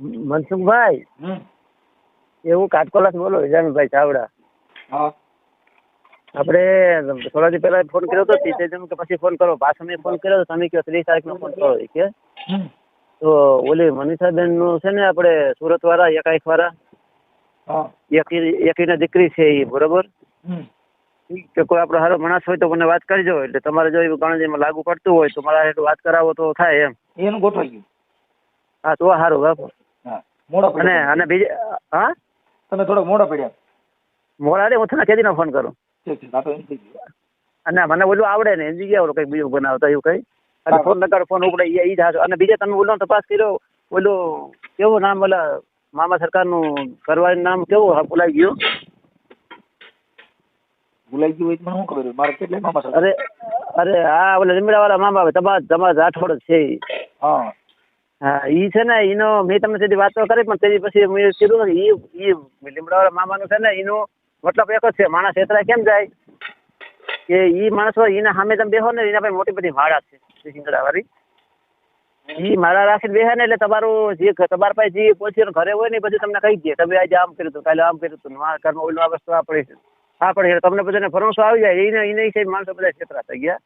મનસુખભાઈ? એ હું કાટકોલાથી બોલો ચાવડા. આપણે થોડા દી પહેલા ફોન કર્યો હતો કે પછી ફોન કરો. પાછો મેં ફોન કર્યો તો તમે કહો ત્રીસ તારીખનો ફોન કરો કે. તો ઓલી મનીષાબેનનું છે ને આપણે સુરત વાળા એકાઈક વાળા એકી એકીના દીકરી છે એ બરોબર? કે કોઈ આપણો સારો માણસ હોય તો મને વાત કરજો એટલે તમારે જો એવું ગણતરીમાં લાગુ પડતું હોય તો મારા હેઠળ વાત કરાવો તો થાય એમ. એનું ગોઠવાઈ ગયું. હા તો સારું બાપુ હા મોડા અને અને બીજા હા? તમે થોડોક મોડા પડ્યા. મોડા રે હું તને કેદીનો ફોન કરું. ઠીક છે તો એમ થઈ ગયું અને મને ઓલું આવડે ને એની જગ્યાએ ઓલું કંઈક બીજું બનાવતા એવું કઈ? અને. ફોન નકાર ફોન ઉપડે એ ઈ જ અને બીજે તમે ઓલો તપાસ કર્યો ઓલું કેવું નામ ઓલા મામા સરકારનું કરવાનું નામ કેવું ભૂલાઈ ગયું? ભૂલાઈ ગયું હોય મને શું ખબર મારે કેટલાય મામા સાથે અરે અરે હા ઓલા લીમડાવાળા મામા આવે તમારા તમારા રાઠોડ છે હા. હા ઈ છે ને ઈનો મેં તમને સીધી વાતો કરી પણ તેની પછી મેં કીધું ને ઈ ઈ લીમડાવાળા મામાનું છે ને ઈનો મતલબ એક જ છે માણસ એતરા કેમ જાય? કે ઈ માણસ હોય એના સામે તમે બેહો ને એના પાસે મોટી બધી માળા છે સિંગડાવાળી ઈ માળા રાખીને બેહે ને એટલે તમારું જે તમારા પાસે જે પહોંચીને ઘરે હોય ને એ બધું તમને કહી દે તમે આજે આમ કર્યું હતું કાલે આમ કર્યું હતું ને આ ઘરમાં ઓલું આ વસ્તુ આ પડી છે આ પડી તમને બધાને ભરોસો આવી જાય એને એને માણસો બધા છેતરા થઈ ગયા.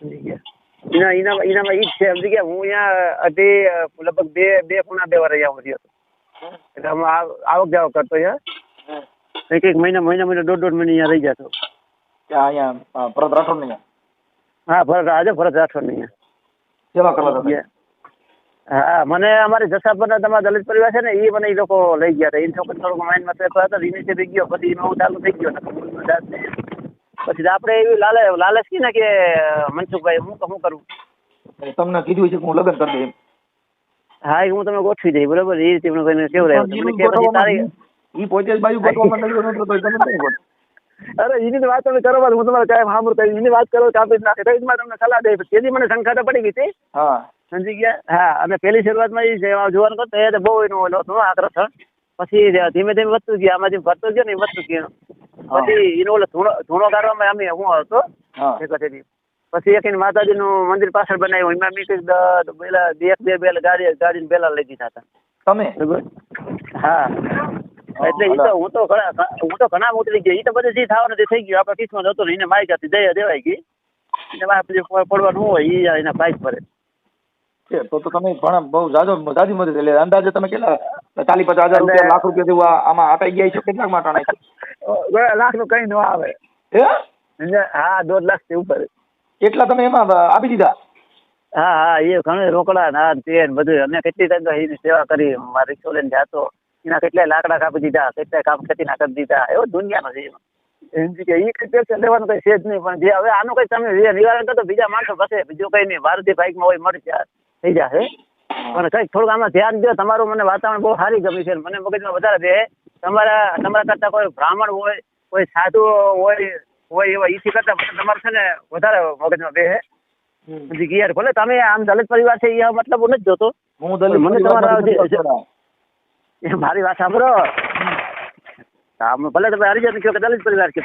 થઈ ગયા. એના એના એનામાં ઈ જ છે સમજી ગયા? હું અહીંયા અઢી લગભગ બે બે પોણા બે વાર અહીંયા હતો. એટલે હું આવક જાવક કરતો અહીંયા. એક એક મહિના મહિના મહિના દોઢ દોઢ મહિને અહીંયા રહી જતો અહીંયા ભરત રાઠોડ નહીં હા ભરત આજે ભરત રાઠોડ ને અહીંયા. સેવા કરવા હા મને અમારી જસાપરના તમારા દલિત પરિવાર છે ને એ મને એ લોકો લઈ ગયા હતા. એ છોકરી થોડુંક માઇન્ડમાં ફેરફાર હતો એને થઈ ગયો પછી એમાં હું ચાલુ થઈ ગયો પછી આપણે એવી લાલે લાલચ કી ને કે મનસુખભાઈ હું શું કરું? તમને કીધું છે કે હું લગ્ન કરી દઉં હા એ હું તમને ગોઠવી દઈ બરોબર? એ રીતે મને કહીને કેવું રહ્યું તમને કે પછી તારી ઈ પોતે જ બાજુ ગોઠવામાં નડ્યો નતો તો તમે નહીં ગોઠવો. અરે એની વાત તમે કરો હું તમારે કાંઈ સાંભળું કરી એની વાત કરો કાપી નાખે તો તમને સલાહ દઈ તેથી મને શંકા પડી ગઈ હતી. હા. સમજી ગયા? હા અને પહેલી શરૂઆતમાં એ જોવાનું કરતો એ બહુ એનો ઓલો હતો આક્રોશ પછી ધીમે ધીમે વધતું ગયા આમાં જેમ વધતું ગયો ને એમ વધતું ગયું. પછી એનો ઓલો ધૂણો ધૂણો કાઢવામાં અમે હું હતો પછી એક માતાજી નું મંદિર પાછળ બનાવ્યું. એમાં મેં કંઈક પેલા એક બે બેલ ગાડી ગાડી બેલા લઈ દીધા હતા. તમે? હા. એટલે એ તો હું તો ઘણા હું તો ઘણા ઉતરી ગયો. એ તો બધું જે થવાનું તે થઈ ગયું. આપણા કિસ્મત હતો ને એને મારી હતી દયા દેવાઈ ગઈ. એને મારે પછી પડવાનું હોય એ એના બાઇક પર. તો તો તમે ઘણા બહુ જાજો જાજી મદદ. એટલે અંદાજે તમે કેટલા ચાલી પચાસ હજાર રૂપિયા લાખ રૂપિયા જેવું આમાં આટાઈ ગયા છો? કેટલાક આટાઈ છે? લાખનું કઈ ન આવે. હા? દોઢ લાખથી ઉપર. એટલા તમે એમાં આપી દીધા? હા હા એ ઘણું રોકડા ના તે બધું અમે કેટલી ટાઈમ એની સેવા કરી મારી છોલે જાતો. એના કેટલાય લાકડા કાપી દીધા કેટલાય કામ ખેતીના કરી દીધા. એવો દુનિયાનો છે એમાં. છે કે ઈ કઈ પેક્શન લેવાનું કઈ છે જ નહીં પણ જે હવે આનું કઈ તમે નિવારણ તો બીજા માણસો બસે બીજું કઈ નહીં. ભારતીય બાઇકમાં હોય મળી થઈ જશે. પણ કંઈક થોડુંક આમાં ધ્યાન દો તમારું મને વાતાવરણ બહુ સારી ગમી છે મને મગજમાં વધારે દે તમારા તમારા કરતા કોઈ બ્રાહ્મણ હોય કોઈ સાધુ હોય હોય એવા ઈથી કરતા તમારે છે ને વધારે મગજમાં બે સમજી ગયા ભલે તમે આમ દલિત પરિવાર છે એ મતલબ હું નથી જોતો. હું દલિત મને તમારા. મારી વાત સાંભળો. આમ ભલે તમે હરિજન કહો કે દલિત પરિવાર કે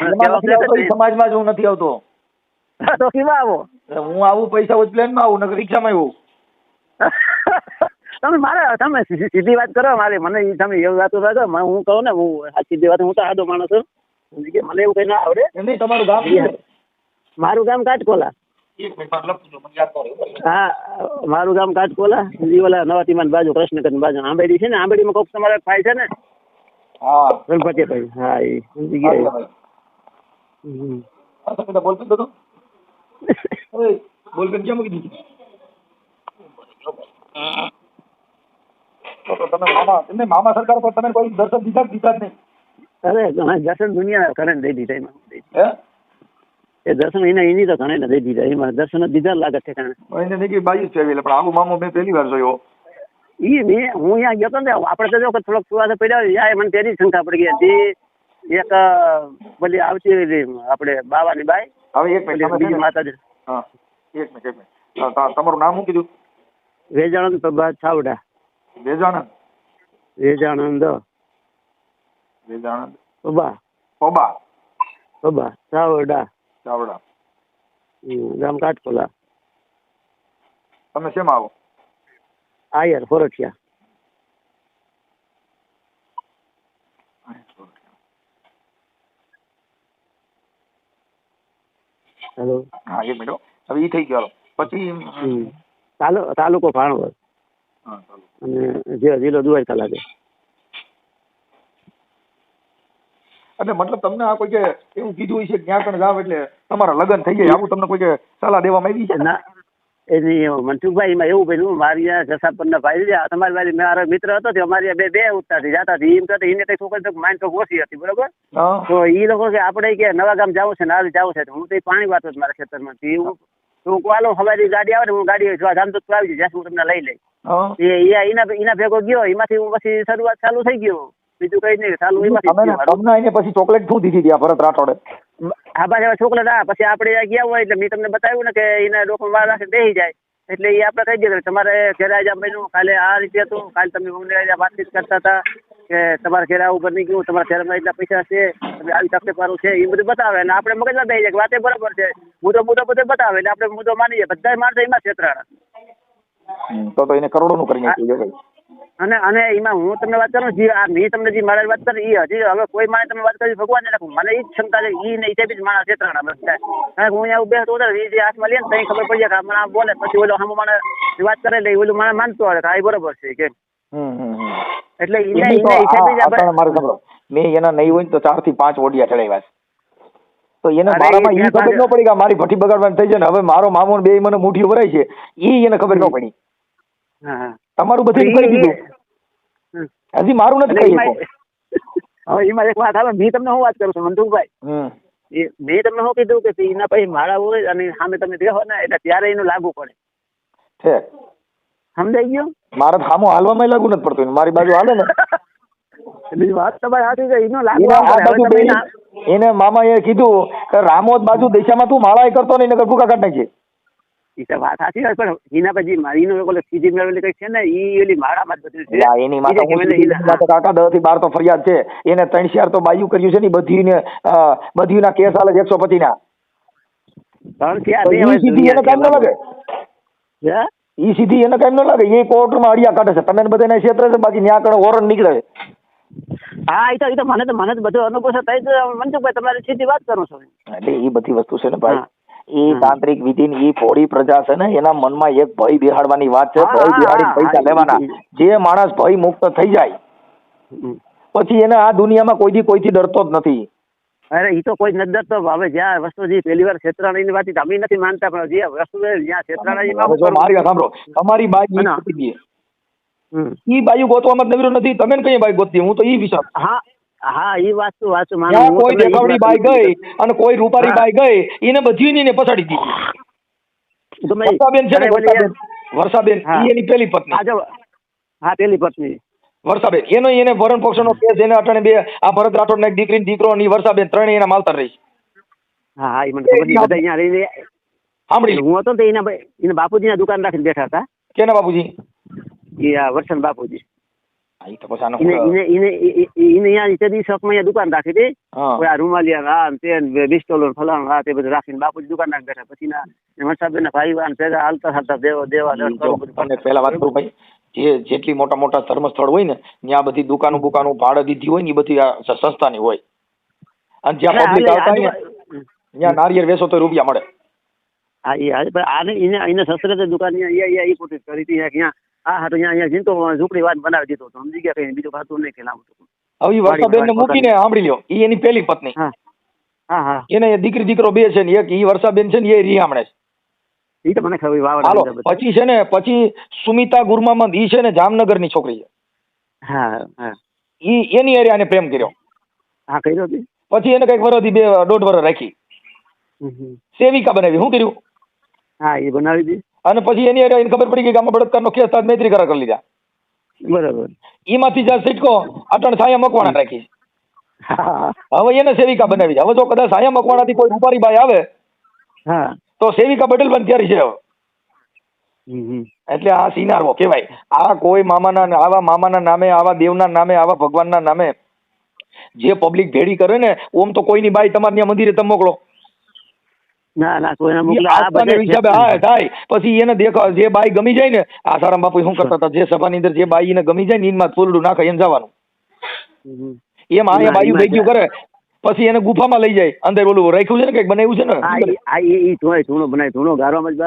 સમાજમાં જ હું નથી આવતો. તો કેવા આવો? હું આવું પૈસા હોય પ્લેનમાં આવું નકર રિક્ષામાં આવું. તમે મારે તમે સીધી સીધી વાત કરો મારી મને તમે એવી વાતો કરો હું કહું ને હું આ સીધી વાત હું તો આદો માણસ મને એવું કઈ ના આવડે. નહીં તમારું ગામ મારું ગામ કાટકોલા. હા મારું ગામ કાટકોલા ઓલા નવા તીમાન બાજુ કૃષ્ણકંદ બાજુ આંબેડી છે ને આંબેડીમાં કોક તમારા ભાઈ છે ને? હા. ગણપતિભાઈ હા એ સમજી ગયા. ભાઈ. હા, તો બોલપેન તો મૂકી દીધી? તો તો તમે મામા તમે મામા સરકાર પર તમે કોઈ દર્શન દીધા દીધા જ નહીં? અરે દર્શન દુનિયા ઘણે દઈ દીધા એમાં એ દર્શન એને એની તો ઘણે દઈ દીધા એમાં દર્શન દીધા લાગે છે કારણ. એને કે બાઈ છે એટલે પણ આવું મામો મેં પહેલી વાર જોયો. ઈ મેં હું અહીંયા ગયો તો ને આપણે તો જો કે થોડોક સુવાસ પડ્યા હોય યા મને તેની શંકા પડી ગઈ હતી. એક અ, આવતી આપણે બાવાની બાઈ. હવે એક મિનિટ બીજી માતાજી. હા એક મિનિટ એક મિનિટ. તમારું નામ શું કીધું? વેજાણંદ પ્રભાત છાવડા. વેજાણંદ વેજાણંદ વેજાણંદ ઓબા ઓબા ઓબા ચાવડા. ચાવડા. ગામ કાટકોલા. તમે શેમાં આવો? આયર ફોરઠિયા. હેલો હા એક મિનિટ હવે એ થઈ ગયો. પછી તાલુકો ભાણવડ. અને જે જિલ્લો દ્વારકા લાગે. એટલે મતલબ તમને આ કોઈ કે એવું કીધું હશે છે કે કણ જાવ એટલે તમારા લગ્ન થઈ જાય આવું તમને કોઈ કે સલાહ દેવામાં આવી છે? ના એની મનસુખભાઈ એમાં એવું ભાઈ મારી આ જસાપરના ભાઈ રહ્યા તમારી વાળી મારો મિત્ર હતો તે અમારી બે બે ઉઠતા જતા હતી એમ કરતા એને કઈ છોકરી માઇન્ડ તો ઓછી હતી બરોબર? તો એ લોકો કે આપણે કે નવા ગામ જવું છે ને જવું છે તો હું તો પાણી વાતો જ મારા ખેતરમાં માંથી હું તો હાલો હવારી ગાડી આવે ને હું ગાડી જો તો આવી જાય હું તમને લઈ લઈ એ એના એના ભેગો ગયો એમાંથી હું પછી શરૂઆત ચાલુ થઈ ગયો. બીજું કઈ નહીં ચાલુ એમાંથી. તમને એને પછી ચોકલેટ શું દીધી ત્યાં આ ભરત રાઠોડે? હા પાછા ચોકલેટ હા પછી આપણે ગયા હોય એટલે મેં તમને બતાવ્યું ને કે એના ડોક્યુમેન્ટ મારા રાખે બેસી જાય. એટલે એ આપણે કહી દઈએ તમારે ઘરે આવી જા બન્યું કાલે આ રીતે હતું કાલે તમે અમને વાતચીત કરતા હતા. કે તમારા ઘેર આવું બની ગયું તમારા ઘરમાં એટલા પૈસા છે તમે આવી તકલીફ વાળું છે એ બધું બતાવે અને આપણે મગજ બેસી જાય કે વાતે બરાબર છે. મુદ્દો મુદ્દો બધે બતાવે એટલે આપણે મુદ્દો માની જાય બધા માણસો એમાં છેતરાણા. તો તો એને કરોડોનું કરી નાખ્યું અને અને એમાં હું તમને વાત કરું જે આ મેં તમને જે મારા વાત કરી એ હજી હવે કોઈ માણે તમે વાત કરી ભગવાન રાખું. મને એ જ ક્ષમતા છે એ ને હિસાબે જ માણસ છેતરાણા બધા. કારણ કે હું અહીંયા બેસતો હતો એ જે હાથમાં લે ને તઈ ખબર પડી જાય કે મને બોલે પછી ઓલો હમ મને વાત કરે એટલે ઓલું મને માનતો હોય કે આ બરોબર છે કે. એટલે એને એના હિસાબે જ આ- આ આપણે પણ સાંભળો મેં એના નહીં હોય તો ચારથી પાંચ ઓડિયા ચડાવ્યા છે. તો એને મારામાં એ ખબર ન પડી કે મારી ભઠ્ઠી બગાડવાની થઈ છે ને હવે મારો મામો બે મને મુઠ્ઠી ભરાય છે. એ એને ખબર ન પડી. તમારું બધું કરી દીધું. હજી મારું નથી કહી હવે એમાં એક વાત આવે મેં તમને હું વાત કરું છું મંતુભાઈ એ મેં તમને શું કીધું કે એના પછી મારા હોય અને સામે તમે દેહો ને એટલે ત્યારે એનું લાગુ પડે. છે સમજાઈ ગયું? મારે સામો હાલવામાં લાગુ નથી પડતું. મારી બાજુ હાલે ને. એટલે વાત તમારી સાચી છે. એનો લાગુ એને મામા એ કીધું કે રામોદ બાજુ દિશામાં તું માળા કરતો નહીં નકર ભૂકા કાઢ નાખી ઈ તો વાત સાચી છે પણ એના પછી મારીનો ઓલો સીધી મેળવેલી કઈ છે ને ઈ ઓલી માળામાં બધું છે. એની માથે ઈ જે હું કહેવાય ને સીધી ઈ- માથે કાકા દસથી બાર તો ફરિયાદ છે. એને ત્રણ ચાર તો બાયું કર્યું છે ને બધી ના કેસ હાલે એકસો પચીસ ના ત્રણ સીધી એને કામ ન લાગે? ઈ સીધી એને કામ ન લાગે એ કોર્ટમાં અડિયા કાઢે છે. તમે બધાને ક્ષેત્ર છે બાકી ન્યા કણે વોરંટ નીકળે છે. હા એ તો એ તો મને તો મને તો બધો અનુભવ છે તઈ તો મનસુખભાઈ તમારી સીધી વાત કરું છું. એટલે એ બધી વસ્તુ છે ને ભાઈ એ તાંત્રિક વિધિ ની એ ભોળી પ્રજા છે ને એના મનમાં એક ભય બેહાડવાની વાત છે ભય બિહાડી પૈસા લેવાના. જે માણસ ભય મુક્ત થઈ જાય પછી એને આ દુનિયામાં કોઈથી કોઈથી ડરતો જ નથી. અરે એ તો કોઈ નથી તો હવે જ્યાં વસ્તુજી પહેલી વાર છેતરાણીની વાત અમે નથી માનતા પણ જે વસ્તુ જ્યાં છેતરાણી મારી સાંભળો. તમારી બાઈ ના. ઈ બાયું ગોતવામાં નવીરો નથી. તમે કઈ બાઈ ગોતતી? હું તો ઈ વિચાર હા હા ઈ વાસ્તુ વાસ્તુ માનું. કોઈ દેખાવડી બાઈ ગઈ અને કોઈ રૂપારી બાઈ ગઈ એને બધી એને પછાડી દીધી. તમે વર્ષાબેન છે ને વર્ષાબેન. એની પેલી પત્ની. હા પેલી પત્ની. વર્ષાબેન એનો એને ભરણ પોષણનો કેસ એને અટણે બે આ ભરત રાઠોડ ના દીકરી દીકરો ની વર્ષાબેન ત્રણેય એના માલતર રહી હા હા એ મને ખબર છે. બધા અહીંયા રહીને સાંભળી હું હતો તો એના એના બાપુજીના દુકાન રાખીને બેઠા હતા. કેના બાપુજી? એ આ વર્ષન બાપુજી. દુકાન રાખી હતી. આ રૂમાલિયા બિસ્ટોલો ફલાણું તે બધું રાખીને બાપુજી દુકાન રાખી બેઠા. પછી ના વરસાદબેન ના ભાઈ ભેગા હાલતા હાલતા દેવા પહેલા વાત કરું ભાઈ. જે જેટલી મોટા મોટા ધર્મસ્થળ હોય ને ત્યાં બધી દુકાનો બુકાનો ભાડે દીધી હોય ને એ બધી આ સ- હોય. અને જ્યાં પબ્લિક આવતા હોય ને ત્યાં નારિયેળ વેસો તો રૂપિયા મળે. હા એ આને એને એને સસરે દુકાન અહીંયા અહીંયા અહીંયા પોતે કરી હતી અહીંયા આ હાટું અહીંયા અહીંયા ઝૂંપડી વાત બનાવી દીધો તો સમજી ગયા કઈ બીજું ખાતું નહીં કે હવે વર્ષાબેન ને મૂકીને સાંભળી લ્યો એની પેલી પત્ની. હા હા હા. એને દીકરી દીકરો બે છે ને એક ઈ વર્ષાબેન છે ને એ રીહામણે છે. તો મને ખબર હાલો પછી છે ને પછી સુમિતા ગુરમામંદ ઈ છે ને જામનગરની છોકરી છે. હા હા. ઈ એની એરિયા ને પ્રેમ કર્યો. હા કર્યો હતી પછી એને કંઈક વરસથી બે દોઢ વરસ રાખી. સેવિકા બનાવી શું કર્યું? હા એ બનાવી હતી અને પછી એની એરિયા ખબર પડી ગઈ કે આમાં બળાત્કારનો કેસ તાજ મૈત્રી કરાર કરી લીધા. બરાબર. ઈમાંથી જ્યાં સિટકો અટણ સાયા મકવાણા રાખી. હા હવે એને સેવિકા બનાવી હવે જો કદાચ છાયા મકવાણાથી કોઈ રૂપારી બાઈ આવે હા. તો સેવિકા પટેલ પણ ત્યારે છે. એટલે આ સિનારવો કહેવાય. આ કોઈ મામાના આવા મામાના નામે આવા દેવના નામે આવા ભગવાનના નામે જે પબ્લિક ભેડી કરે ને ઓમ તો કોઈની બાઈ તમારે ત્યાં મંદિરે તમે મોકલો. ના ના કોઈના આ હા થાય. પછી એને દેખો જે બાઈ ગમી જાય ને આ સારામ બાપુ શું કરતા હતા? જે સભાની અંદર જે બાઈ એને ગમી જાય ને એમાં ફૂલડું નાખે એમ જવાનું. એમ આ બાયું ભેગ્યું કરે. પછી એને ગુફામાં લઈ જાય. અંદર ઓલું રાખ્યું છે ને કંઈક? બનાવ્યું છે ને? આ ઈ ધૂણો ધૂણો બનાય ધૂણો ગારવામાં જ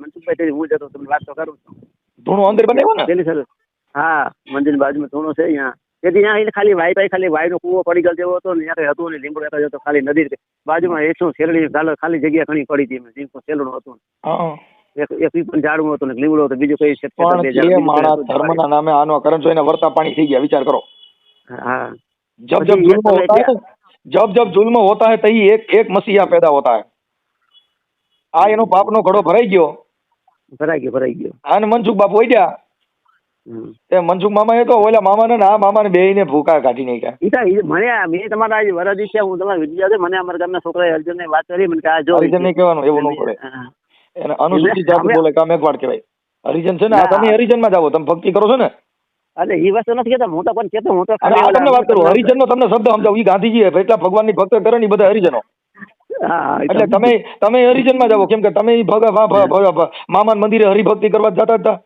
મનસુખભાઈ હું જતો તમને વાત તો કરું છું. ધૂણો અંદર બનાવ્યો ને? પેલી સર હા મંદિરની બાજુમાં ધૂણો છે અહીંયા. તેથી ત્યાં ખાલી વાઈ ખાલી વાઈનો કૂવો પડી ગયો જેવો હતો ને ત્યાં કઈ હતું ને લીમડો એક હતો ખાલી નદી બાજુમાં એકસો શેરડી ખાલી જગ્યા ઘણી પડી હતી જીવકો શેરડું હતું એક એક પીપલ ઝાડવું હતું ને લીમડો હતો બીજું કઈ પણ ઝાડ, માણસ ધર્મના નામે આનો કરંટ જોઈને વર્તા પાણી થઈ ગયા. વિચાર કરો. હા. જબ પછી જબ જબ જુલ્મ હોતા હે તહી એક એક મસીહા પેદા હોતા હે આ એનો પાપનો ઘડો ભરાઈ ગયો ભરાઈ ગયો ભરાઈ ગયો અને મનસુખ બાપુ હોય ગયા। તે મનસુખ મામા એ તો ઓલા મામા ને આ મામા ને બે ને ભૂકા કાઢી નાખ્યા. મને મે તમારા આજે વરદી છે હું તમારા વિધિ જાતે મને અમારા ગામના છોકરા અર્જુન ને વાત કરી મને કે આ જો હરિજન ને કહેવાનું એવું ન પડે. એને અનુસૂચિત જાતિ બોલે કામ એકવાર કહેવાય. હરિજન છે ને આ તમે હરિજનમાં જાવ તમે ભક્તિ કરો છો ને? અરે એ વસ્તુ નથી કેતો હું તો પણ કેતો હું તો તમને વાત કરું. હરિજન નો તમને શબ્દ સમજાવું. એ ગાંધીજી એટલા ભગવાનની ભક્ત કરે ને બધા હરિજનો. એટલે તમે તમે હરિજનમાં જાવ કેમ કે તમે મામાના મંદિરે હરિભક્તિ કરવા જતા હતા.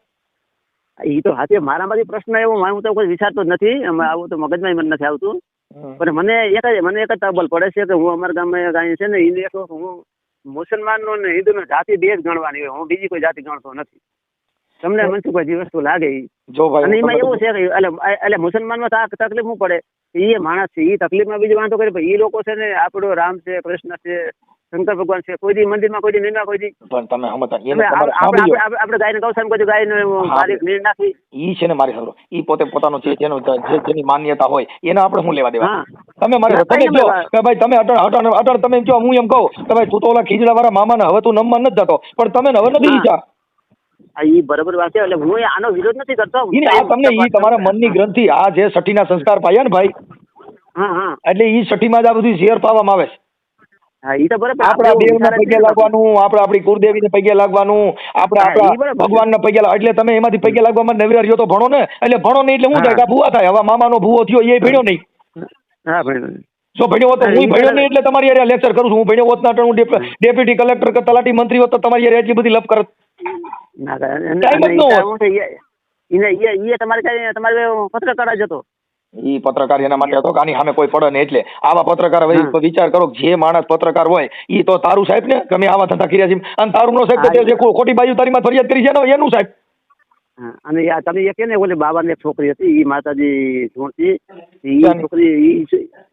એ તો હાથે મારામાંથી પ્રશ્ન એવો હું તો કોઈ વિચારતો જ નથી. આવું તો મગજમાં મને નથી આવતું. પણ મને એક જ મને એક જ તબલ પડે છે કે હું અમારા ગામમાં અહીં છે ને ઈને એક હું મુસલમાનનો ને હિન્દુનો જાતિ બે જ ગણવાની હોય. હું બીજી કોઈ જાતિ ગણતો નથી. તમને મનસુખભાઈ જે વસ્તુ લાગે જો ભાઈ અને એમાં એવું છે કે એટલે મુસલમાન મુસલમાનમાં તો આ તકલીફ શું પડે. એ માણસ છે એ તકલીફમાં બીજું વાંધો કરે એ લોકો છે ને આપણો રામ છે કૃષ્ણ છે શંકર ભગવાન છે કોઈ દી મંદિરમાં કોઈ દી નિંદા કોઈ દી પણ તમે આપણે આપણે ગાયને ગૌશાળામાં કોઈ ગાયને મારી નીર નાખી. ઈ છે ને મારી સાંભળો ઈ પોતે પોતાનો જે જેનો જેની માન્યતા હોય એને આપણે શું લેવા દેવા? તમે મારે તમે જો કે ભાઈ તમે અટણ અટણ અટણ તમે જો હું એમ કહું કે ભાઈ તું તો ઓલા ખીજડા વાળા મામાને હવે તું નમવા નથી જતો. પણ તમે હવે નથી. ઈચ્છા આ ઈ વાત છે એટલે હું આનો વિરોધ નથી કરતો. તમને તમારા મનની ગ્રંથિ આ જે સઠીના સંસ્કાર પાયા ને ભાઈ એટલે ઈ સઠીમાં જ આ બધું ઝેર પાવામાં આવે છે. બરાબર. આપણા દેવના પગે લાગવાનું આપણે આપણી કુળદેવીને પગે લાગવાનું આપણે આપણા ભગવાનના પગે એટલે તમે એમાંથી પગે લાગવામાં નવરા રહ્યો તો ભણો ને એટલે ભણો નહીં એટલે હું થાય ભૂવા થાય. હવે મામાનો ભૂવો થયો એ ભણ્યો નહીં. હા જો ભણ્યો હોત હું ભણ્યો નહીં એટલે તમારી યારે લેક્ચર કરું છું. હું ભણ્યો હોત ના હું ડેપ્યુટી કલેક્ટર કે તલાટી મંત્રી હોત તો તમારી યારે એટલી બધી લપ કરત. ના ન તમારે તમારે પત્રકાર જ હતો. ઈ પત્રકાર એના માટે હતો કે આની સામે કોઈ પડે ને એટલે. આવા પત્રકાર વિચાર કરો જે માણસ પત્રકાર હોય ઈ તો તારું સાહેબ ને? તમે આવા ધંધા કર્યા છે. અને તારું નો સાહેબ જે ખોટી બાજુ તારીમાં ફરિયાદ કરી છે ને એનું સાહેબ. અને યા તમે એ કે ને ઓલી બાબાની એક છોકરી હતી ઈ માતાજી ઈ ક્યાંની? છોકરી ઈ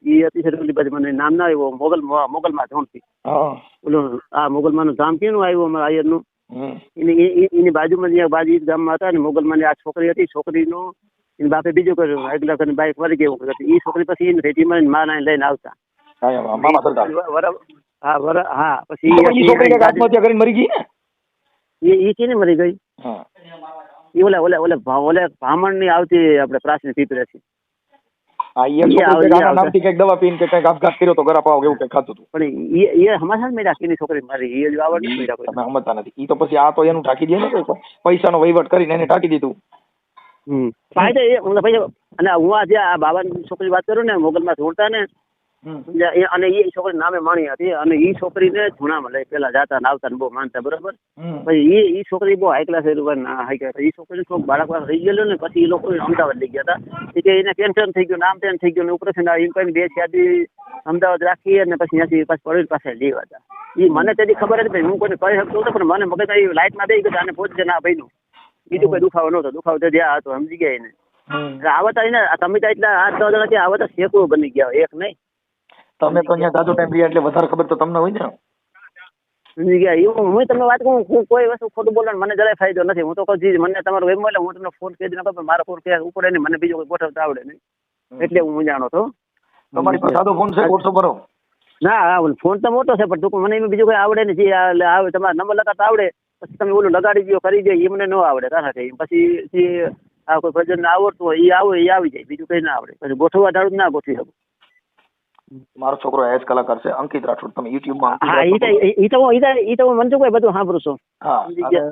ઈ હતી ઓલી બાજુ મને નામ ના આવ્યો મોગલ મોગલમાં માં હા. ઓલું આ મોગલમાંનું ધામ કેનું આવ્યું અમારા આયરનું. એની એ- એ- એની બાજુમાં જ્યાં બાજુ ગામમાં હતા ને મોગલમાં આ છોકરી હતી છોકરીનો એની બાપે બીજું કર્યું આગલા કરીને બાઈક વળી એવું કર્યું. છોકરી પછી એની રેતીમાં માં લઈને આવતા. હા, વર- હા પછી આત્મહત્યા કરીને મરી ગઈ ને? ઈ કેને મરી ગઈ. એ ઓલા ઓલા ઓલા ઓલા ભા- ની આવતી આપણે પ્રાચીન પીપરે છે. કંઈક આપઘાત કર્યો તો પાવ એવું કઈ ખાતું હતું પણ ઈ એ હમાસા મેળા કેની છોકરી મારી એ જ આવડ નથી મેળા કોઈ તમે સમજતા નથી. ઈ તો પછી આ તો એનું ઢાંકી દે ને કોઈ પૈસાનો વહીવટ કરીને એને ઢાંકી દીધું. હમ. ફાયદો એ અને હું આજે આ બાબાની છોકરી વાત કરું ને મોગલમાં જોડતા ને? એ- અને એ છોકરી નામે માણી હતી અને એ છોકરીને જૂનામાં લઈ પેલા જાતા ને આવતા ને બહુ માનતા બરોબર? પછી એ એ છોકરી બહુ હાઈ ક્લાસ હાઈ ક્લાસ એ છોકરી થોડુંક બાળક વાળા રહી ગયેલું ને પછી એ લોકો અમદાવાદ લઈ ગયા હતા. કે એને કેન્સર થઈ ગયું નામ તેમ થઈ ગયું ઓપરેશન એમ કરીને બે શાદી અમદાવાદ રાખી અને પછી ત્યાંથી પાછું પડેલ પાસે લેવા હતા. એ મને તેની ખબર હતી હું કોઈને કહી શકતો હતો પણ મને મગજ એ લાઇટમાં દઈ ગયું આને પહોંચશે ના ભાઈનું. બીજું કોઈ દુખાવો નહોતો દુખાવો તો જ્યાં હતો સમજી ગયા એને. આવતા એને તમે તો એટલા આઠ દસ જણા આવતા શેકડો બની ગયા એક નહીં. તમે તો અહીંયા જાજો ટાઈમ રહ્યા એટલે વધારે ખબર તો તમને હોય ને. હું તમને વાત કહું હું કોઈ વસ્તુ ખોટું બોલવાનું મને જરાય ફાયદો નથી. હું તો કહું જી મને તમારો એમ એટલે હું તમને ફોન કરી નાખો પણ મારો ફોન કે ઉપડે નહીં મને બીજો કોઈ ગોઠવતા આવડે નહીં. એટલે હું જાણો તો તમારી પાસે સાદો ફોન છે ગોઠવો ભરો ના ફોન તો મોટો છે પણ ટૂંક મને એમ બીજું કોઈ આવડે નહીં. જે આવે તમારા નંબર લગાતા આવડે પછી તમે ઓલું લગાડી દો કરી દે એ મને ન આવડે તારા કઈ. પછી જે આ કોઈ ભજન આવડતું હોય એ આવે એ આવી જાય. બીજું કઈ ના આવડે. પછી ગોઠવવા ધારું ના ગોઠવી શકું. મારો છોકરો એજ કલાકાર છે અંકિત રાઠોડ. તમે યુટ્યુબમાં હા ઈ તો ઈ તો ઈ તો ઈ તો હું મનસુખભાઈ બધું સાંભળું છું. હા બધો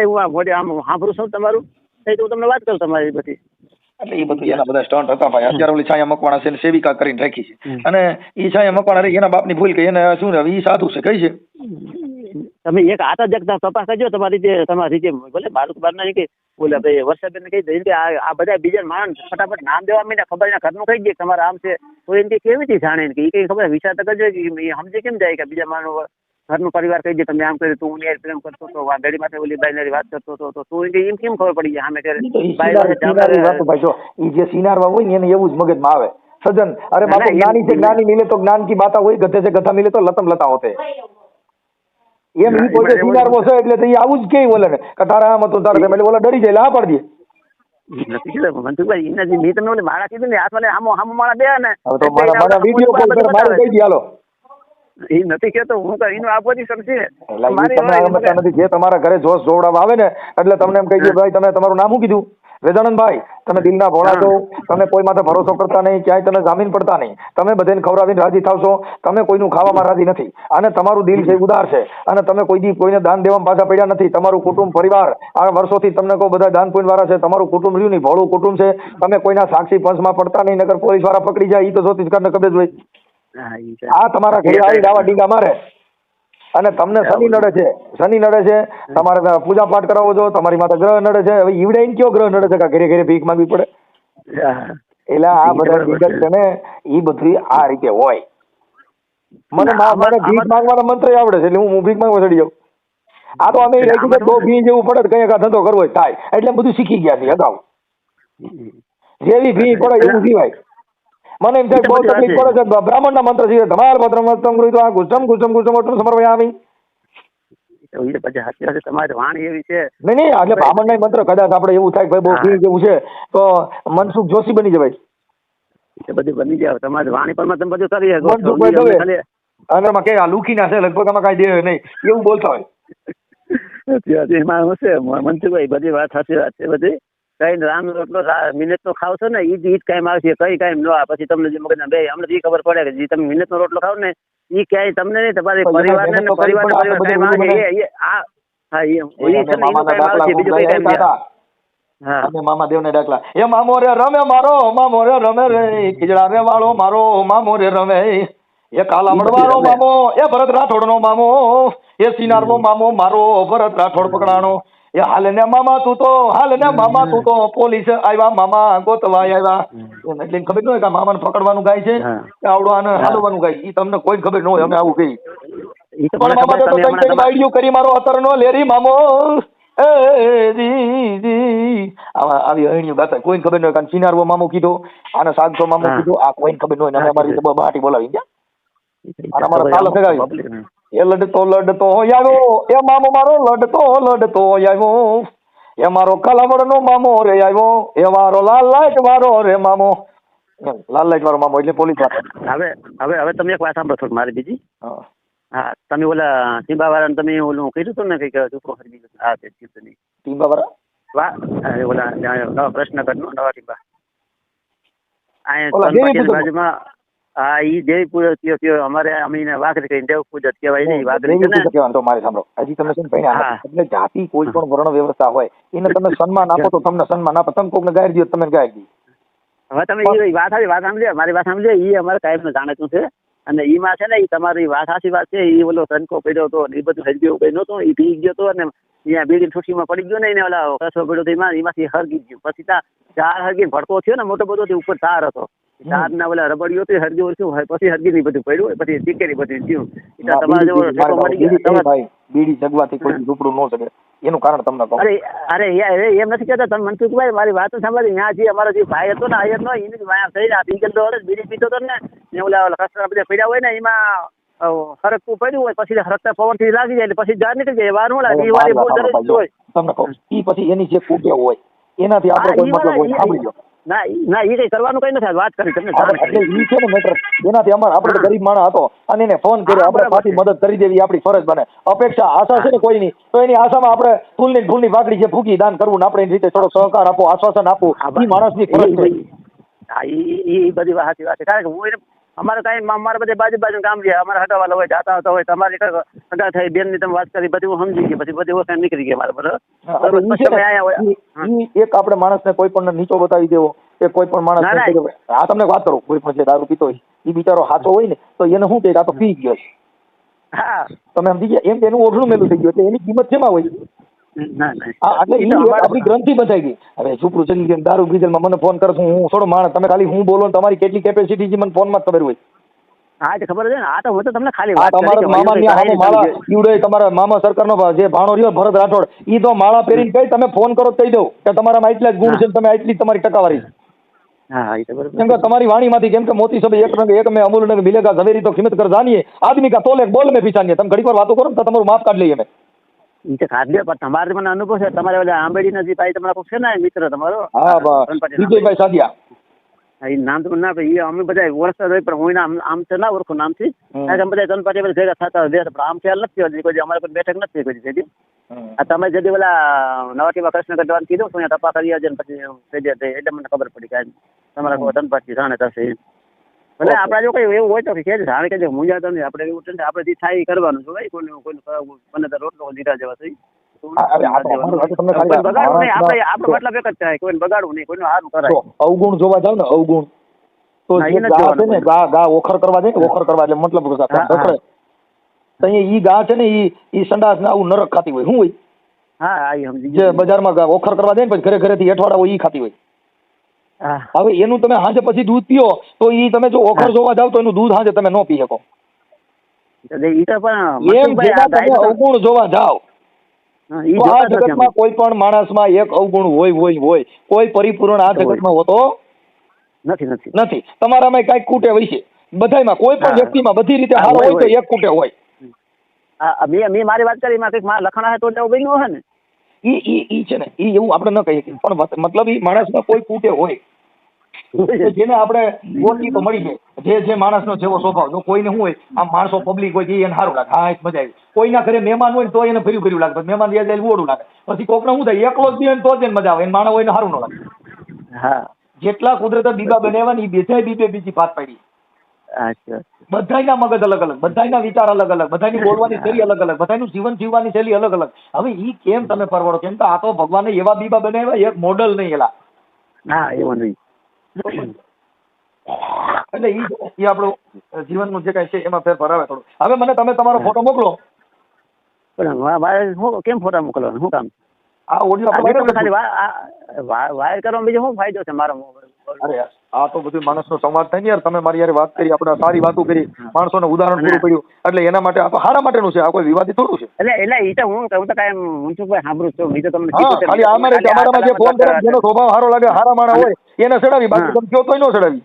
ઈ મોઢે આમ સાંભળું છું તમારું. એ તો હું તમને વાત કરું તમારી બધી. એટલે એ બધું એના બધા સ્ટન્ટ હતા ભાઈ. અત્યારે ઓલી છાયા મકવાણા છે ને સેવિકા કરીને રાખી છે. અને ઈ છાયા મકવાણા રહી એના બાપની ભૂલ કે એને શું એ સાધુ છે કઈ છે? તમે એક હાથ જ એકદમ તપાસ કરજો તમારી જે તમારી જે ભલે બાળક બાર ના કે બોલે ભાઈ વર્ષાબેન કહી દે કે આ બધા બીજા માણસ ફટાફટ નામ દેવા માંડ્યા ખબર એના ઘરનું કહી દે તમારે આમ છે. તો એને કેવી રીતે જાણે કે? એ કઈ ખબર વિચાર તો કરજો કે એ સમજે કેમ જાય કે બીજા માણસ ઘરનું પરિવાર કહી દે તમે આમ કર્યું તું હું પ્રેમ કરતો હતો વાદળી માટે ઓલી બાઈ વાત કરતો હતો તો તું એમ કેમ ખબર પડી જાય સામે તો વાતો જવાબ- ભાઈ જો એ જે સિનારવા હોય ને એને એવું જ મગજમાં આવે. સજન અરે બાપુ જ્ઞાની છે જ્ઞાની મિલે તો જ્ઞાન કી બાતા હોય ગધે છે ગધા મિલે તો લતમ લતા હોતે. એમ ઈ પોતે એવું છે એટલે તો ઈ આવું જ કે બોલે ને કે તારા આમ હતું તારે એટલે ઓલા ડરી જાય એટલે હા પાડી દે. એ તમારા ઘરે જોશ જોવડાવવા આવે ને એટલે તમને એમ કહી દે ભાઈ તમે તમારું નામ શું કીધું? વેદાનંદભાઈ તમે દિલના ભોળા છો તમે કોઈ માથે ભરોસો કરતા નહીં ક્યાંય તમે જામીન પડતા નહીં. તમે બધાને ખવડાવીને રાજી થાવશો તમે કોઈનું ખાવામાં રાજી નથી. અને તમારું દિલ છે ઉદાર છે. અને તમે કોઈ દી કોઈને દાન દેવામાં પાછા પડ્યા નથી. તમારું કુટુંબ પરિવાર આ વર્ષોથી તમને કહો બધા દાન પુણ્ય વાળા છે. તમારું કુટુંબ રહ્યું નહીં ભોળું કુટુંબ છે. તમે કોઈના સાક્ષી પંચમાં પડતા નહીં નગર પોલીસવાળા પકડી જાય એ તો જોતી જ કરીને હોય. આ તમારા ઘરે આવી દાવા ડીંગા મારે. અને તમને શનિ નડે છે. શનિ નડે છે. તમારે પૂજા પાઠ કરાવો છો. તમારી માથે ગ્રહ નડે છે. હવે ઈવડે ઈને કયો ગ્રહ નડે છે? કે ઘરે ઘરે ભીખ માંગવી પડે? એટલે આ બધા વિગત છે. ને એ બધી આ રીતે હોય. મને મને ભીખ માંગવાનો મંત્ર આવડે છે. એટલે હું હું ભીખ માંગવા ચડી જાઉં. આ તો અમે આમાં બહુ ભી જેવું પડે કઈ કા ધંધો કરવો થાય. એટલે બધું શીખી ગયા છે અગાઉ. જેવી ભી પડે એવું જીવાય. મને એમ થાય તો બહુ તકલીફ પડે છે. બ્રાહ્મણના મંત્ર છે ધમાલ પત્ર મસ્તમ ગૃહી આ ગુસ્સમ ગુસ્સમ ગુસ્સમ ઓટલું સમરવાય આવી. પછી સાચી વાત તમારી વાણી એવી છે. નહીં નહીં એટલે બ્રાહ્મણના મંત્ર કદાચ આપણે એવું થાય કે ભાઈ બહુ હા. જેવું છે તો મનસુખ જોશી બની જવાય. એ બધી બની જાય. તમારી વાણી પર તમે બધું કરી અને આ લુકીના છે લગભગ આમાં કઈ દે નહીં. એવું બોલતા હોય. એમાં શું છે? મ- મનસુખભાઈ બધી વાત સાચી વાત છે બધી. કઈ રામ રોટલો મિનિટ નો ખાવ છો ને એ જ કાંઈ આવશે કઈ કાંઈ નો આવે પછી તમને જે મગજના બે અમને એ ખબર પડે કે જે તમે મિનિટ નો રોટલો ખાવ ને એ ક્યાંય તમને નહીં તમારી પરિવારને ને પરિવારને પરિવાર આ હા એ ને બીજું કઈ કાંઈ દાખલા એ મામો રે રમે મારો મામો રે રમે રે ખીજડા રે વાળો મારો મામો રે રમે. એ કાલા મળવાનો મામો એ ભરત રાઠોડ નો મામો એ સિનાર નો મામો મારો ભરત રાઠોડ પકડાણો. એ હાલ ને મામા તું તો હાલ ને મામા તું તો પોલીસ આવ્યા મામા ગોતવાય આવ્યા એટલે ખબર ન હોય કે મામાને પકડવાનું ગાય છે. કે આવડો આને હાલવાનું ગાય ઈ તમને કોઈ ખબર ન હોય અમે આવું કહી પણ મામા તો કઈ કઈ તમારા- કરી મારો અતરનો લેરી મામો એ આવા ગાતા કોઈને ખબર ન હોય કારણ સિનારવો મામો કીધો આને સાગતો મામો. કીધો આ કોઈને ખબર ન હોય ને અમે અમારી રીતે બોલાવી ગયા અને અમારા તાલો ને. એ લડતો લડતો આવ્યો. એ મામો મારો લડતો લડતો આવ્યો. એ મારો કલાવડનો મામો રે આવ્યો. એ મારો લાલ લાઈટ વાળો રે મામો. લાલ લાઈટ વાળો મામો એટલે પોલીસ હવે હવે હવે તમે એક વાત સાંભળો થોડી મારી બીજી. હા. તમે ઓલા સીંબા વાળાને તમે ઓલું કીધું હતું ને કંઈક છોકરો ખરીદી. હા તે કીધું નહીં ટીમ્બા વાળા વાહ અરે ઓલા પ્રશ્ન કરનો નવા ટીંબા. અહીંયા બાજુમાં હા ઈ દેવી પૂજક થયો થયો અમારે અમીને વાઘરી કહીને દેવ પૂજક કહેવાય નહીં વાઘરી કહેવાય તો મારે સાંભળો. હજી તમે ને ભણ્યા એટલે જાતિ કોઈ પણ વર્ણ વ્યવસ્થા હોય એને તમે સન્માન આપો તો તમને સન્માન આપો. તમે કોકને ગાય દો તમે ગાય દી. હવે તમે એ વાત આવી વાત સાંભળ્યો મારી વાત સાંભળ્યો એ અમારે કાયમનું જાણીતું છે. અને ઈમાં છે ને એ તમારી વાત સાચી વાત છે એ ઓલો તનકો પડ્યો હતો એ બધું થઈ ગયું કઈ નહોતું એ પી ગયો હતો અને અહીંયા બીડી માં પડી ગયો ને એને ઓલા કસો પડ્યો તો એમાં એમાંથી હરગી ગયું. પછી ત્યાં ચાર હરગી ભડકો થયો ને મોટો બધો ઉપર તાર હતો. તાર ના ઓલા રબડીઓ તો હરગ્યું શું હોય પછી હરગી ની બધું પડ્યું પછી ટીકેરી બધી બધું જીવ તમારા જેવો ઠેકો મળી ગયો. બીડી ભાઈ બીડી જગવાથી કોઈ રૂપડું ન ચડે એનું કારણ તમને કહો. અરે અરે એમ નથી કહેતા તમે મનસુખભાઈ મારી વાત સાંભળી ત્યાં જે અમારો જે ભાઈ હતો ને આયર નો એને વાયા થઈને આ પીગલ તો બીડી પીતો હતો ને ને ઓલા ઓલા બધા પડ્યા હોય ને એમાં હરકવું પડ્યું હોય પછી હરકતા પવનથી લાગી જાય એટલે પછી જાર નીકળી જાય વાર મળે એ વારે બહુ જરૂરી હોય. તમને કહો એ પછી એની જે કુટે હોય એનાથી આપણે કોઈ મતલબ હોય સાંભળી ના ના એ કઈ કરવાનું કઈ નથી. વાત કરી તમને જાણ આપણે- એટલે કરી. ઈ છે ને મેટર એનાથી અમારે આપણે ગરીબ માણસ હતો. અને એને ફોન કર્યો. આપણે પાછી મદદ કરી દેવી આપણી ફરજ બને. અપેક્ષા આશા છે ને કોઈની? તો એની આશામાં આપણે ફૂલની ફૂલની પાકડી જે ફૂકી દાન કરવું ને આપણે એની રીતે થોડો સહકાર આપો આશ્વાસન આપવું એ માણસ માણસની ફરજ છે. ઈ બધી વાત સાચી વાત છે. કારણ કે હું એને અમારે કઈ અમારે બધે બાજુ બાજુ કામ છે. અમારે હટાવાલા હોય જાતા આવતા હોય તમારી હટા થઈ બેનની તમે વાત કરી બધી હું સમજી ગઈ પછી બધી વખત નીકળી ગઈ મારા બરોબર? એક આપણે માણસને કોઈ પણ નીચો બતાવી દેવો કે કોઈ પણ માણસ. આ તમને વાત કરું કોઈ પણ જે દારૂ પીતો હોય એ બિચારો હાથો હોય ને તો એને શું કહે કે આ તો પી ગયો છે? હા. તમે સમજી ગયા? એમ એનું ઓઢણું મેલું થઈ ગયું એટલે એની કિંમત શેમાં હોય? તો આપણી ગ્રંથિ ગઈ હવે દારૂ ડીઝલમાં મને ફોન કરશું હું થોડો માણસ. તમે ખાલી હું બોલો ને તમારી કેટલી કેપેસિટી છે મને ફોનમાં જ ખબર હોય. હા એ ખબર છે ને. આ તો હું તો તમને ખાલી વાત તમારા મામા ભાઈ ની કઈ મામા રીતે માળા ઈવડે તમારા મામા સરકારનો જે ભાણો રહ્યો ભરત રાઠોડ ઈ તો માળા પહેરીને કઈ તમે ફોન કરો તો કહી દો કે તમારામાં એટલા જ ગુણ છે તમે એટલી તમારી ટકાવારી છે. તો કેમ કે તમારી વાણીમાંથી કેમ કે મોતી સભે એક રંગ એક મેં અમૂલ નગ મિલેગા ઝવેરી તો કિંમત કર જાણીએ આદમી કા તોલે બોલ મેં પીછાણીએ તમે ઘડીક વાર વાતો કરો તો તમારું માફ કાઢી લઈએ અમે. ઈ તો પણ તમારે મને અનુભવ છે તમારે ઓલા આંબેડી નજીક ભાઈ તમારા છે ને મિત્ર તમારો? હા વિજયભાઈ સાદિયા. નામ તો ના ભાઈ અમે બધા ઓળખતા હોય પણ હું આમ તો ના ઓળખું નામથી. કારણ કે અમે બધા ગણપતિ બધા ભેગા થતા હોય પણ આમ ખ્યાલ નથી હોતી કોઈ અમારે કોઈ બેઠક નથી કોઈ દી. આ તમે જદી ઓલા નવાટીમાં કૃષ્ણ ગઢવાન કીધું તો અહીંયા ટપા કરી આવજે પછી એટલે મને ખબર પડી કે તમારા ધનપાતથી જાણે થશે. ભલે ઓકે. જો કઈ એવું હોય તો કે જાણે કે મુંજાતો નહીં આપણે એવું છે ને આપણે જે થાય એ કરવાનું છે ભાઈ કોઈને કોઈને મને તો રોટલો દીધા જેવા થઈ આપણે આપણો અવગુણ જોવા જાવ ને અવગુણ તો ના, જે એને જ ગા છે ને ગા ગા ઓખર કરવા જાય ને ઓખર કરવા એટલે મતલબ ઈ ગા છે ને ઈ ઈ સંડાસ ને આવું નરક ખાતી હોય શું હોય હા. બજારમાં ઓખર કરવા જાય ને પછી ઘરે ઘરેથી અઠવાડિયા હોય ઈ ખાતી હોય હવે એનું તમે હાંજે પછી દૂધ પીઓ તો ઈ તમે જો ઓખર જોવા જાવ તો એનું દૂધ હાંજે તમે ન પી શકો. એમ જેમાં તમે અવગુણ જોવા જાવ આ જગત જગતમાં કોઈ પણ માણસમાં એક અવગુણ હોય હોય હોય કોઈ પરિપૂર્ણ આ. જગતમાં હોતો નથી નથી. નથી. તમારામાં કંઈક ખૂટે હોય છે. બધામાં કોઈ પણ. વ્યક્તિમાં બધી રીતે હા, હોય, તો એક ખૂટે હોય. મેં મેં મારી વાત કરી એમાં કંઈક મારા લખાણ તો એવું બન્યું હે ને? ઈ ઈ ઈ છે ને ઈ એવું આપણે ન કહીએ શકીએ. પણ મતલબ ઈ માણસમાં કોઈ ખૂટે હોય. જેને આપણે ઓળખી તો મળી જાય. જે જે માણસનો જેવો સ્વભાવ જો કોઈને શું હોય આમ માણસો પબ્લિક હોય એને સારું લાગે. હા મજા આવી. કોઈના ઘરે મહેમાન હોય ને તો એને ફર્યું ફર્યું લાગે. મહેમાન જાય ઓડું લાગે પછી કોકને શું થાય એકલો જ ને તો જ એને મજા આવે. માણસ હોય ને સારું ન લાગે. હા. જેટલા કુદરત બીબા બનાવ્યા ને એ બેઠાય બીબે બીજી પાત પાડી. બધાના મગજ અલગ અલગ બધાના વિચાર અલગ અલગ બધાની બોલવાની શૈલી અલગ અલગ બધાનું જીવન જીવવાની શૈલી અલગ અલગ. હવે ઈ કેમ તમે પરવડો કેમ કે આ તો ભગવાને એવા બીબા બનાવ્યા એક મોડલ નહીં એલા. ના એવું નહીં. એટલે ઈ ઈ આપણું જીવનનું જે કાંઈ છે એમાં ફેરફાર આવે થોડો. હવે મને તમે તમારો ફોટો મોકલો. પણ મારે શું કેમ ફોટા મોકલવાના? શું કામ? આ ઓડિયો આપણે વાયર કરવા બીજો શું ફાયદો છે મારો અરે આ તો બધું માણસનો સંવાદ થાય ને યાર. તમે મારી યાર વાત કરી આપણે સારી વાતો કરી માણસોને ઉદાહરણ પૂરું પડ્યું. એટલે એના માટે આ તો હારા માટેનું છે. આ કોઈ વિવાદી થોડું છે? એટલે એટલે એ તો હું હું તો કાંઈ સાંભળું છું. તમને હા કીધું છે. ખાલી અમારે ખાલી આ અમારામાં જે ફોન કરે જેનો સ્વભાવ સારો લાગે હારા માણા હોય એને ચડાવી બાકી તમે કયો તોય ન ચડાવી.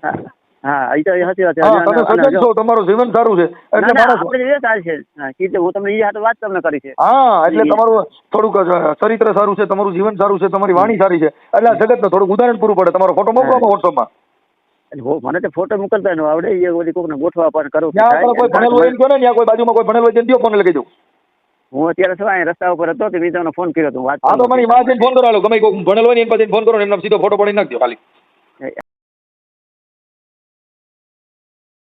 હા, હા તો સાચી વાત છે. તમે સજ્જન છો તમારું જીવન સારું છે. એટલે ના, આપણે જે ચાલે છે. કીધું હું તમને વાત તમને કરી છે. હા એટલે તમારું થોડુંક ચરિત્ર સારું છે તમારું જીવન સારું છે તમારી વાણી સારી છે. એટલે આ જગતને થોડુંક ઉદાહરણ પૂરું પડે. તમારો ફોટો મોકલો વોટ્સઅપમાં મને તો ફોટો મોકલતા ન આવડે. એ બધી કોકને ગોઠવા પણ કરું કોઈ ભણેલ હોય ને ત્યાં કોઈ બાજુમાં કોઈ ભણેલો હોય તેને ફોન લગાવી દઉં. હું અત્યારે શું અહીં રસ્તા ઉપર હતો તે મેં તમને ફોન કર્યો તો વાત હા તો મારી માં ફોન કરો હાલો ગમે કોઈ ભણેલ હોય ને એની પાસે ફોન કરો એમના સીધો ફોટો પડી નાખજો ખાલી.